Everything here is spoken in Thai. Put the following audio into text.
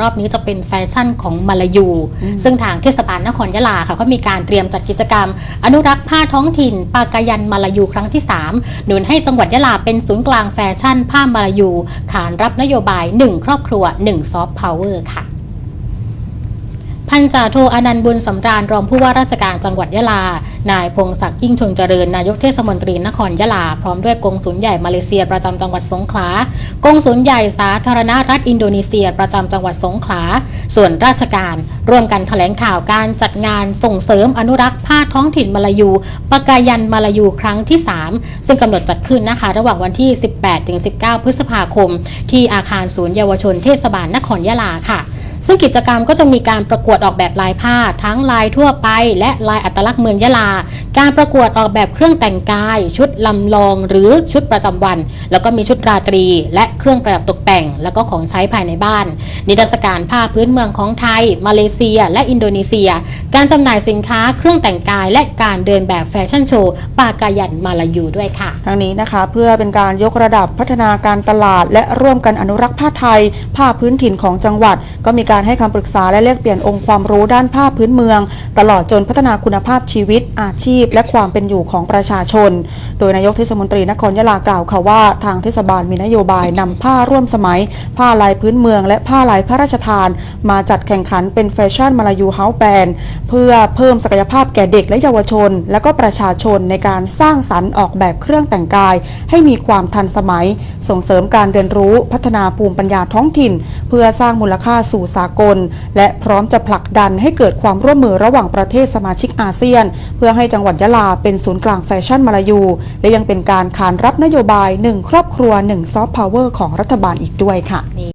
รอบนี้จะเป็นแฟชั่นของมาลายู ซึ่งทางเทศบาลนครยะลาค่ะก็มีการเตรียมจัดกิจกรรม อนุรักษ์ผ้าท้องถิ่น ปากายันมาลายูครั้งที่ 3 หนุนให้จังหวัดยะลาเป็นศูนย์กลางแฟชั่น ผ้ามาลายู ขานรับนโยบาย 1 ครอบครัว 1 ซอฟต์พาวเวอร์ค่ะ พันจ่าโทอนันต์บุญสำราญรองผู้ว่าราชการจังหวัดยะลา นายพงศักดิ์ยิ่งชงเจริญนายกเทศมนตรีนครยะลา พร้อมด้วยกงสุลใหญ่มาเลเซียประจำจังหวัดสงขลากงสุลใหญ่สาธารณรัฐอินโดนีเซีย ประจำจังหวัดสงขลา ส่วนราชการ ร่วมกันแถลงข่าวการจัดงานส่งเสริมอนุรักษ์ผ้าท้องถิ่นมาลายูปากายันมาลายูครั้งที่ 3 ซึ่งกำหนดจัดขึ้นนะคะ ระหว่างวันที่ 18-19 พฤษภาคม ที่อาคารศูนย์เยาวชนเทศบาลนครยะลาค่ะ ซึ่งกิจกรรมก็จะมีการประกวดออกแบบลายผ้าทั้งลายทั่วไป และลายอัตลักษณ์เมืองยะลา การประกวดออกแบบเครื่องแต่งกาย ชุดลำลองหรือชุดประจำวัน แล้วก็มีชุดราตรี และเครื่องประดับตกแต่ง แล้วก็ของใช้ภายในบ้าน นิทรรศการผ้าพื้นเมืองของไทย มาเลเซีย และอินโดนีเซีย การจำหน่ายสินค้าเครื่องแต่งกาย และการเดินแบบแฟชั่นโชว์ปากายันมาลายูด้วยค่ะ ทั้งนี้นะคะเพื่อเป็นการยกระดับพัฒนาการตลาด และร่วมกันอนุรักษ์ผ้าไทย ผ้าพื้นถิ่นของจังหวัด ก็มีการให้คำปรึกษาและแลกเปลี่ยนองค์ความรู้ด้านผ้าพื้นเมือง ตลอดจนพัฒนาคุณภาพชีวิตอาชีพและความเป็นอยู่ของประชาชน โดยนายกเทศมนตรีนครยะลากล่าวค่ะว่า ทางเทศบาลมีนโยบายนำผ้าร่วมสมัย ผ้าลายพื้นเมือง และผ้าลายพระราชทาน มาจัดแข่งขันเป็นแฟชั่นมาลายูเฮาส์แบนเพื่อเพิ่มศักยภาพแก่เด็กและเยาวชน และก็ประชาชนในการสร้างสรรค์ออกแบบเครื่องแต่งกาย ให้มีความทันสมัย ส่งเสริมการเรียนรู้พัฒนาภูมิปัญญาท้องถิ่น เพื่อสร้างมูลค่าสู่สากล และพร้อมจะผลักดันให้เกิดความร่วมมือระหว่างประเทศสมาชิกอาเซียน เพื่อให้จังหวัดยะลาเป็นศูนย์กลางแฟชั่นมาลายู และยังเป็นการขานรับนโยบาย 1 ครอบครัว 1 ซอฟต์พาวเวอร์ของรัฐบาลอีกด้วยค่ะ